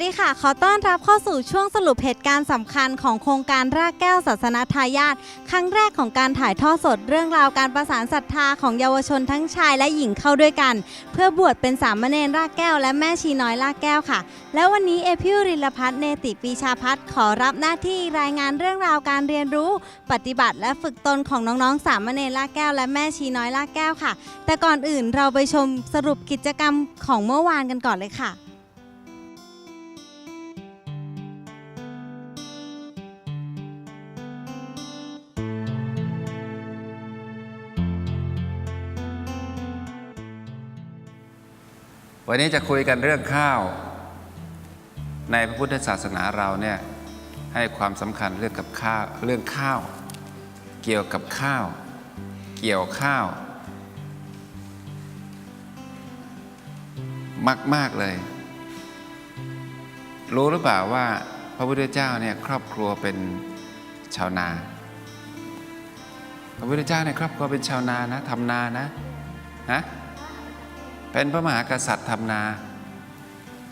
สดีค่ะ ขอต้อนรับเข้าสู่ช่วงสรุปเหตุการณ์สำคัญของโครงการรากแก้วศาสนาทายาทครั้งแรกของการถ่ายทอดสดเรื่องราวการประสานศรัทธาของเยาวชนทั้งชายและหญิงเข้าด้วยกัน เพื่อบวชเป็นสามเณรรากแก้วและแม่ชีน้อยรากแก้วค่ะ และวันนี้เอพิวริลพัฒน์เนติปีชาพัฒน์ขอรับหน้าที่รายงานเรื่องราวการเรียนรู้ ปฏิบัติและฝึกตนของน้องๆสามเณรรากแก้วและแม่ชีน้อยรากแก้วค่ะ แต่ก่อนอื่นเราไปชมสรุปกิจกรรมของเมื่อวานกันก่อนเลยค่ะ วันนี้จะคุยกันเรื่องข้าว ในพระพุทธศาสนาเราเนี่ยให้ความสำคัญเรื่องกับข้าวเรื่องข้าว เกี่ยวกับข้าว เกี่ยวข้าว มากมากๆเลย รู้หรือเปล่าว่าพระพุทธเจ้าเนี่ยครอบครัวเป็นชาวนา พระพุทธเจ้าเนี่ยครอบครัวเป็นชาวนานะทำนานะฮะ เป็นพระมหากษัตริย์ทำนา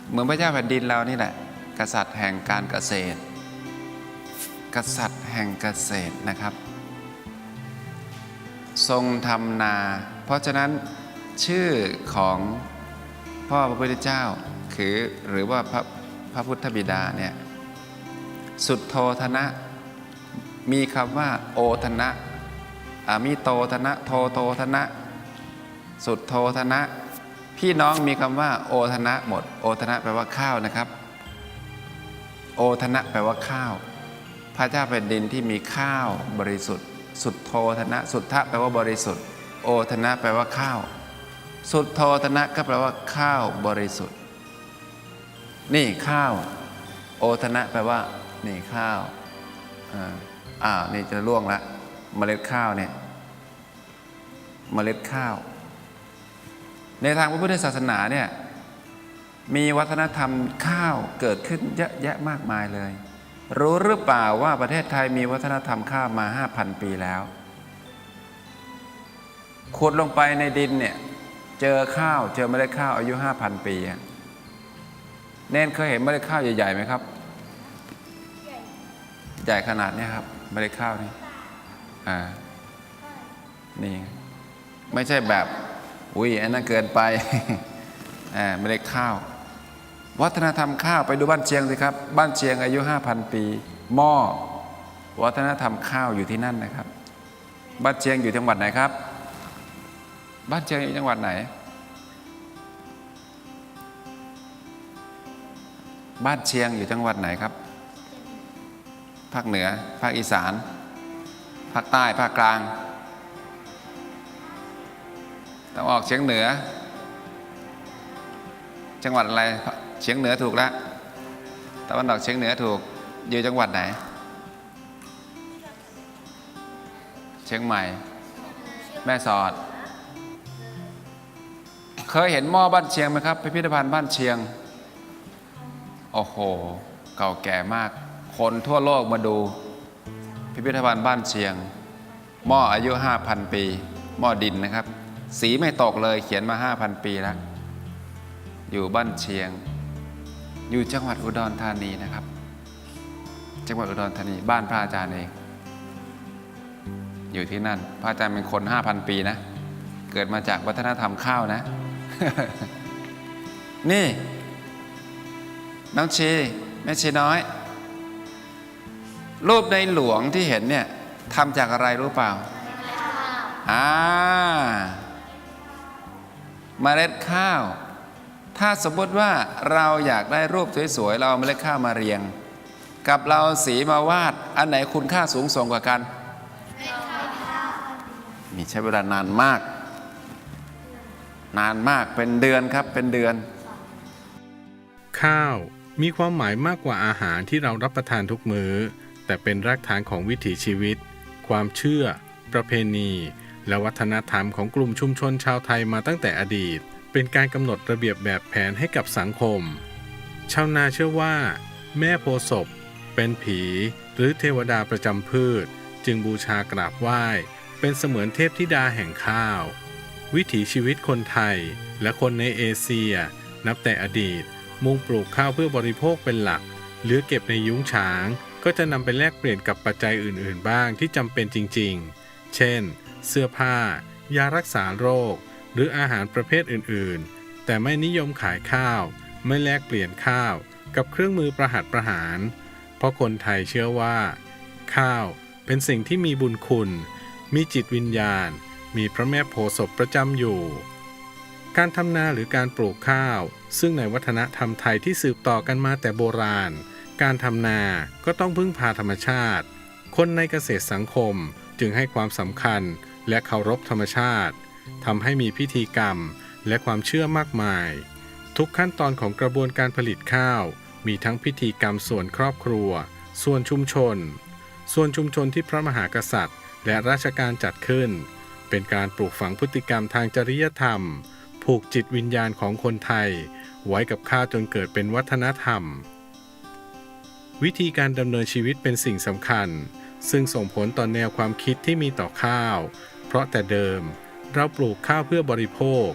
เหมือนพระเจ้าแผ่นดินเรานี่แหละ กษัตริย์แห่งการเกษตร กษัตริย์แห่งเกษตรนะครับ ทรงทำนา เพราะฉะนั้นชื่อของพ่อพระพุทธเจ้าคือหรือว่าพระพระพุทธบิดาเนี่ยสุดโทธนะ มีคำว่าโอธนะอมิโตธนะ โทโตธนะ สุดโทธนะ พี่น้องมีคำว่า โอธนะหมด โอธนะแปลว่าข้าวนะครับ โอธนะแปลว่าข้าว พระเจ้าแผ่นดินที่มีข้าวบริสุทธิ์ สุดโทธนะ สุดทะแปลว่าบริสุทธิ์ โอธนะแปลว่าข้าว สุดโทธนะก็แปลว่าข้าวบริสุทธิ์ นี่ข้าว โอธนะแปลว่า นี่ข้าวอ่าอ้าวนี่จะล่วงละ เมล็ดข้าวเนี่ย เมล็ดข้าว ในทางพระพุทธศาสนาเนี่ยมีวัฒนธรรมข้าวเกิดขึ้นเยอะแยะมากมายเลย รู้หรือเปล่าว่าประเทศไทยมีวัฒนธรรมข้าวมา 5,000 ปีแล้วขุดลงไปในดินเนี่ยเจอข้าวเจอเมล็ดข้าวอายุ 5,000 ปีอะเน้นเคยเห็นเมล็ดข้าวใหญ่ๆไหมครับ ใหญ่ขนาดเนี้ยครับเมล็ดข้าวนี่อ่านี่ไม่ใช่แบบ อุ้ยอันนั้นเกินไปอ่าไม่ได้ข้าว วัฒนธรรมข้าวไปดูบ้านเชียงสิครับ บ้านเชียงอายุ 5,000 ปี หม้อวัฒนธรรมข้าวอยู่ที่นั่นนะครับ บ้านเชียงอยู่จังหวัดไหนครับ บ้านเชียงอยู่จังหวัดไหน บ้านเชียงอยู่จังหวัดไหนครับ ภาคเหนือ ภาคอีสาน ภาคใต้ ภาคกลาง ตะวันออกเฉียงเหนือ จังหวัดอะไรเฉียงเหนือถูกแล้วตะวันออกเฉียงเหนือถูกอยู่จังหวัดไหน เชียงใหม่ แม่สอด เคยเห็นหม้อบ้านเชียงไหมครับพิพิธภัณฑ์บ้านเชียง โอ้โห เก่าแก่มาก คนทั่วโลกมาดู พิพิธภัณฑ์บ้านเชียง หม้ออายุ 5,000 ปี หม้อดินนะครับ สีไม่ตกเลยเขียนมา 5,000 ปีแล้ว อยู่บ้านเชียง อยู่จังหวัดอุดรธานีนะครับ จังหวัดอุดรธานี บ้านพระอาจารย์เอง อยู่ที่นั่น พระอาจารย์เป็นคน 5,000 ปีนะ เกิดมาจากวัฒนธรรมข้าวนะ นี่ น้องชีแม่ชีน้อย รูปในหลวงที่เห็นเนี่ยทำจากอะไรรู้เปล่าอ่า เมล็ดข้าว ถ้าสมมติว่าเราอยากได้รูปสวยๆเราเอาเมล็ดข้าวมาเรียง กับเราเอาสีมาวาดอันไหนคุณค่าสูงส่งกว่ากันมีใช้เวลานานมาก นานมากเป็นเดือนครับเป็นเดือน ข้าวมีความหมายมากกว่าอาหารที่เรารับประทานทุกมื้อ แต่เป็นรากฐานของวิถีชีวิต ความเชื่อ ประเพณี และวัฒนธรรมของกลุ่มชุมชนชาวไทยมาตั้งแต่อดีต เป็นการกำหนดระเบียบแบบแผนให้กับสังคม ชาวนาเชื่อว่า แม่โพศพ เป็นผี หรือเทวดาประจำพืช จึงบูชากราบไหว้ เป็นเสมือนเทพธิดาแห่งข้าว วิถีชีวิตคนไทยและคนในเอเชีย นับแต่อดีต มุ่งปลูกข้าวเพื่อบริโภคเป็นหลัก เหลือเก็บในยุ้งฉาง ก็จะนำไปแลกเปลี่ยนกับปัจจัยอื่น ๆ บ้างที่จำเป็นจริง ๆ เช่น เสื้อผ้า ยารักษาโรค หรืออาหารประเภทอื่นๆ แต่ไม่นิยมขายข้าว ไม่แลกเปลี่ยนข้าว กับเครื่องมือประหัตประหาร เพราะคนไทยเชื่อว่า ข้าวเป็นสิ่งที่มีบุญคุณ มีจิตวิญญาณ มีพระแม่โพศพประจำอยู่ การทำนาหรือการปลูกข้าว ซึ่งในวัฒนธรรมไทยที่สืบต่อกันมาแต่โบราณ การทำนาก็ต้องพึ่งพาธรรมชาติ คนในเกษตรสังคม จึงให้ความสำคัญและเคารพธรรมชาติทำให้มีพิธีกรรมและความเชื่อมากมาย ทุกขั้นตอนของกระบวนการผลิตข้าว มีทั้งพิธีกรรมส่วนครอบครัว ส่วนชุมชน ส่วนชุมชนที่พระมหากษัตริย์ และราชการจัดขึ้น เป็นการปลูกฝังพฤติกรรมทางจริยธรรม ผูกจิตวิญญาณของคนไทย ไว้กับข้าวจนเกิดเป็นวัฒนธรรม วิธีการดำเนินชีวิตเป็นสิ่งสำคัญ ซึ่งส่งผลต่อแนวความคิดที่มีต่อข้าว เพราะแต่เดิม เราปลูกข้าวเพื่อบริโภค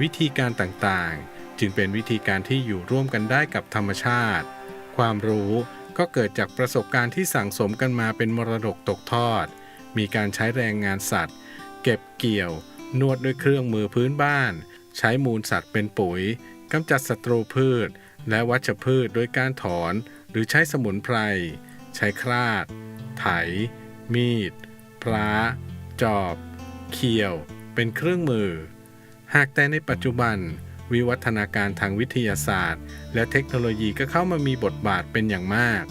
วิธีการต่างๆ จึงเป็นวิธีการที่อยู่ร่วมกันได้กับธรรมชาติ ความรู้ก็เกิดจากประสบการณ์ที่สั่งสมกันมาเป็นมรดกตกทอด มีการใช้แรงงานสัตว์ เก็บเกี่ยว นวดด้วยเครื่องมือพื้นบ้าน ใช้มูลสัตว์เป็นปุ๋ยกำจัดศัตรูพืช และวัชพืชโดยการถอน หรือใช้สมุนไพร ใช้คราด ไถ มีดพระจอบ เขียว เป็นเครื่องมือ หากแต่ในปัจจุบัน วิวัฒนาการทางวิทยาศาสตร์ และเทคโนโลยีก็เข้ามามีบทบาทเป็นอย่างมาก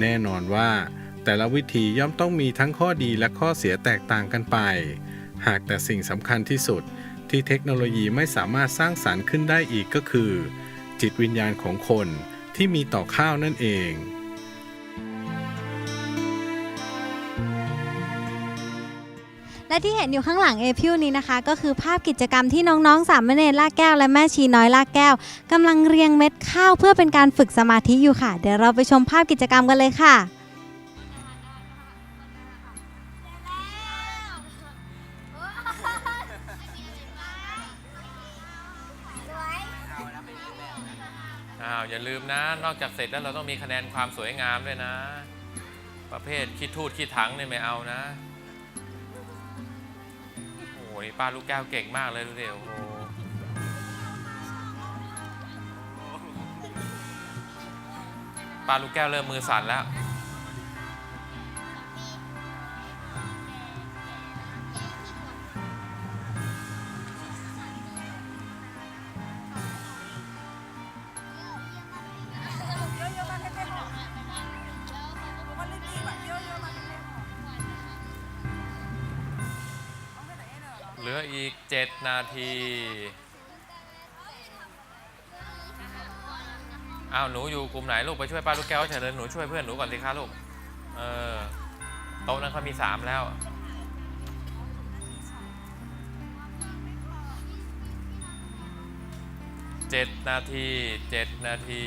แน่นอนว่า แต่ละวิธีย่อมต้องมีทั้งข้อดีและข้อเสียแตกต่างกันไป หากแต่สิ่งสำคัญที่สุดที่เทคโนโลยีไม่สามารถสร้างสารรค์ขึ้นได้อีกก็คือ จิตวิญญาณของคนที่มีต่อข้าวนั่นเอง และที่เห็นอยู่ข้างหลังเอพิวนี้นะคะ ก็คือภาพกิจกรรมที่น้องๆสามเณรลากแก้วและแม่ชีน้อยลากแก้วกำลังเรียงเม็ดข้าวเพื่อเป็นการฝึกสมาธิอยู่ค่ะ เดี๋ยวเราไปชมภาพกิจกรรมกันเลยค่ะอ้าวอย่าลืมนะ นอกจากเสร็จแล้วเราต้องมีคะแนนความสวยงามด้วยนะ ประเภทคิดทูดคิดถังเนี่ยไม่เอานะ นี่ป้าลูกแก้วเก่งมากเลยดูสิโอ้โหป้าลูกแก้วเริ่มมือสั่นแล้ว ลืออีก 7 นาทีอ้าวหนูอยู่กลุ่มไหนลูกไปช่วยป้าลูกแก้วเฉยเลยหนูช่วยเพื่อนหนูก่อนสิคะลูก เออโต๊ะนั้นเขามี 3 แล้วเจ็ดนาทีเจ็ดนาที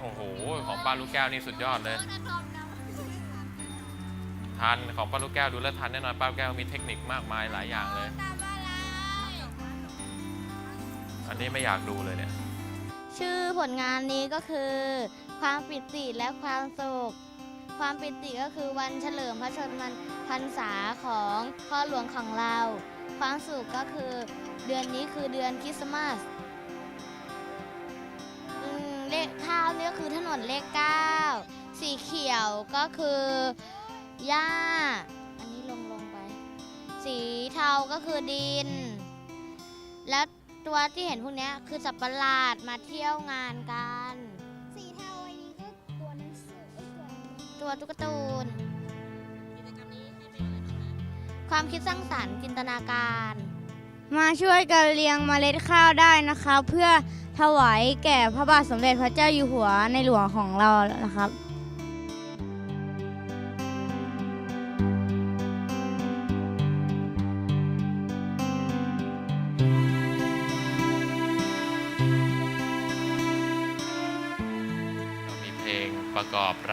โอ้โห ของป้าลูกแก้วนี่สุดยอดเลย ทันของป้าลูกแก้วดูแลทันแน่นอนป้าลูกแก้วมีเทคนิคมากมายหลายอย่างเลย อันนี้ไม่อยากดูเลยเนี่ย ชื่อผลงานนี้ก็คือ ความปิติและความสุขความปิติก็คือวันเฉลิมพระชนมพรรษาของพ่อหลวงของเรา ความสุขก็คือเดือนนี้คือเดือนคริสต์มาสเลขข้าวนี่ก็คือถนนเลขเก้าสีเขียวก็คือ หญ้า อันนี้ลงลงไป สีเทาก็คือดิน แล้วตัวที่เห็นพวกเนี้ยคือสัตว์ประหลาดมาเที่ยวงานกัน สีเทาอันนี้ก็ตัวหนังสือไอ้ตัวตัวตุ๊กตาตูนความคิดสร้างสรรค์จินตนาการ มาช่วยกันเรียงเมล็ดข้าวได้นะคะ เพื่อถวายแก่พระบาทสมเด็จพระเจ้าอยู่หัวในหลวงของเรานะครับ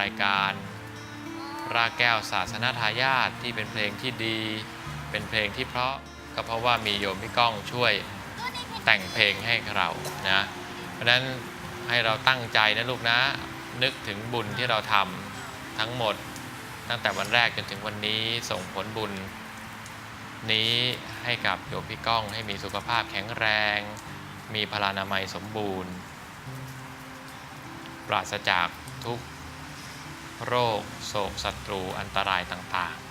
ายการ รากแก้วศาสนาทายาทที่เป็นเพลงที่ดี เป็นเพลงที่เพราะก็เพราะว่ามีโยมพี่ก้องช่วยแต่งเพลงให้เรานะเพราะนั้นให้เราตั้งใจนะลูกนะ นึกถึงบุญที่เราทำทั้งหมดตั้งแต่วันแรกจนถึงวันนี้ส่งผลบุญ นี้ให้กับโยมพี่ก้องให้มีสุขภาพแข็งแรง มีพลานามัยสมบูรณ์ ปราศจากทุก โรค โศกศัตรูอันตรายต่างๆ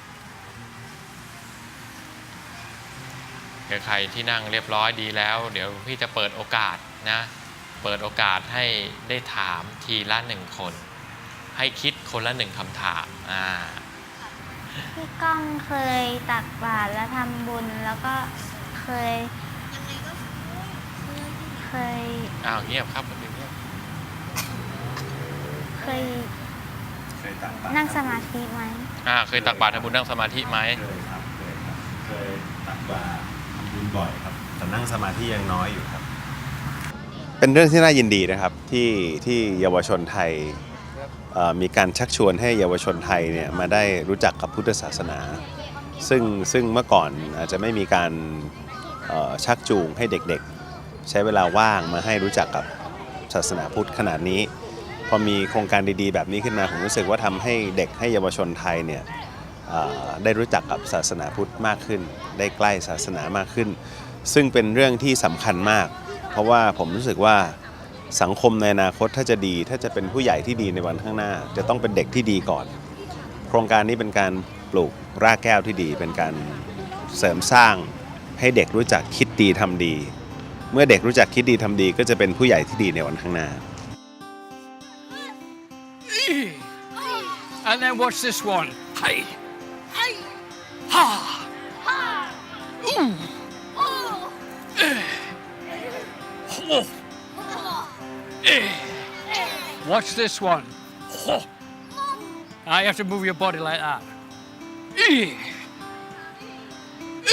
เดี๋ยวใครที่นั่งเรียบร้อยดีแล้ว เดี๋ยวพี่จะเปิดโอกาสนะ เปิดโอกาสให้ได้ถามทีละหนึ่งคน ให้คิดคนละหนึ่งคำถาม อ่าพี่ก้องเคยตักบาตรและทำบุญแล้วก็เคยเคยอ้าวเงียบครับคนอื่นเงีย บเคยนั่งสมาธิไหมอ่าเคยตักบาตรทำบุญนั่งสมาธิไหมเคยครับเคยครับเคยตักบาตรทำบุญบ่อยครับแต่นั่งสมาธิยังน้อยอยู่ครับ เป็นเรื่องที่น่ายินดีนะครับที่ที่เยาวชนไทยเอ่อมีการชักชวนให้เยาวชนไทยเนี่ยมาได้รู้จักกับพุทธศาสนา ซึ่งซึ่งเมื่อก่อนอาจจะไม่มีการเอ่อชักจูงให้เด็กๆ ใช้เวลาว่างมาให้รู้จักกับศาสนาพุทธขนาดนี้พ อมีโครงการดีๆ แบบนี้ขึ้นมา ผมรู้สึกว่าทำให้เด็กให้เยาวชนไทยเนี่ยได้รู้จักกับศาสนาพุทธมากขึ้น ได้ใกล้ศาสนามากขึ้น ซึ่งเป็นเรื่องที่สำคัญมาก เพราะว่าผมรู้สึกว่าสังคมในอนาคตถ้าจะดี ถ้าจะเป็นผู้ใหญ่ที่ดีในวันข้างหน้า จะต้องเป็นเด็กที่ดีก่อน โครงการนี้เป็นการปลูกรากแก้วที่ดี เป็นการเสริมสร้างให้เด็กรู้จักคิดดีทำดี เมื่อเด็กรู้จักคิดดีทำดี ก็จะเป็นผู้ใหญ่ที่ดีในวันข้างหน้า And then watch this one. Hey. Hey. Ha. Ooh. Eh. Oh. Eh. Watch this one. Oh. Now you have to move your body like that. Eh.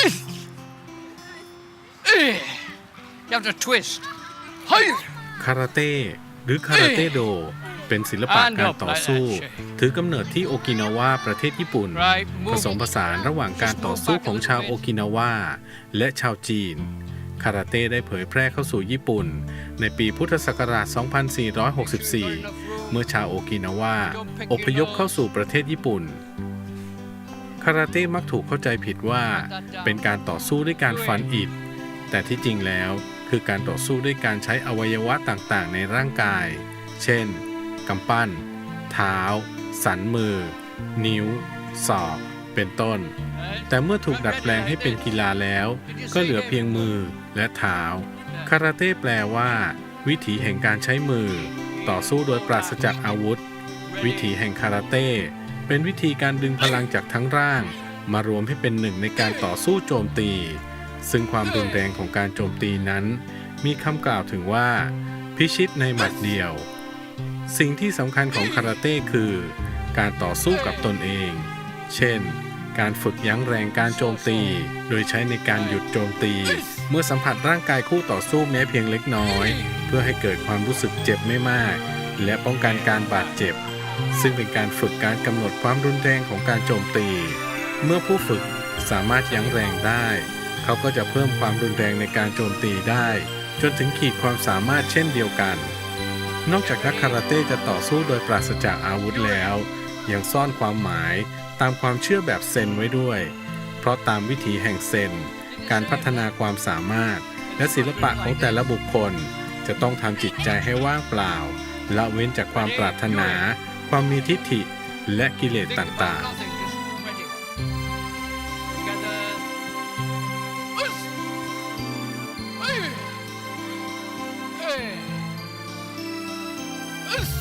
Eh. Eh. You have to twist. Hey. คาราเต้หรือคาราเต้โด เป็นศิลปะการต่อสู้ ถือกำเนิดที่โอกินาวาประเทศญี่ปุ่น Right. ผ Move. สมผสานระหว่างการต่อสู้ของชาวโอกินาวาและชาวจีน คาราเต้ได้เผยแพร่เข้าสู่ญี่ปุ่น ในปีพุทธศักราช 2464 เมื่อชาวโอกินาวาอพยพเข้าสู่ประเทศญี่ปุ่นคาราเต้มักถูกเข้าใจผิดว่าเป็นการต่อสู้ด้วยการฟันอิฐ แต่ที่จริงแล้วคือการต่อสู้ด้วยการใช้อวัยวะต่างๆ ในร่างกาย เช่น กำปั้น เท้า สันมือ นิ้ว ศอก เป็นต้น แต่เมื่อถูกดัดแปลงให้เป็นกีฬาแล้ว ก็เหลือเพียงมือและเท้า คาราเต้แปลว่า วิถีแห่งการใช้มือ ต่อสู้โดยปราศจากอาวุธ วิถีแห่งคาราเต้ เป็นวิธีการดึงพลังจากทั้งร่าง มารวมให้เป็นหนึ่งในการต่อสู้โจมตี ซึ่งความรุนแรงของการโจมตีนั้น มีคำกล่าวถึงว่า พิชิตในหมัดเดียว สิ่งที่สำคัญของคาราเต้คือ การต่อสู้กับตนเอง เช่น การฝึกยั้งแรงการโจมตี โดยใช้ในการหยุดโจมตี เมื่อสัมผัสร่างกายคู่ต่อสู้แม้เพียงเล็กน้อย เพื่อให้เกิดความรู้สึกเจ็บไม่มาก และป้องกันการบาดเจ็บ ซึ่งเป็นการฝึกการกำหนดความรุนแรงของการโจมตี เมื่อผู้ฝึกสามารถยั้งแรงได้ เขาก็จะเพิ่มความรุนแรงในการโจมตีได้ จนถึงขีดความสามารถเช่นเดียวกัน นอกจากนักคาราเต้จะต่อสู้โดยปราศจากอาวุธแล้ว ยังซ่อนความหมายตามความเชื่อแบบเซนไว้ด้วย เพราะตามวิถีแห่งเซน การพัฒนาความสามารถ และศิลปะของแต่ละบุคคล จะต้องทำจิตใจให้ว่างเปล่าละเว้นจากความปรารถนา ความมีทิฏฐิ และกิเลสต่างๆ Ugh.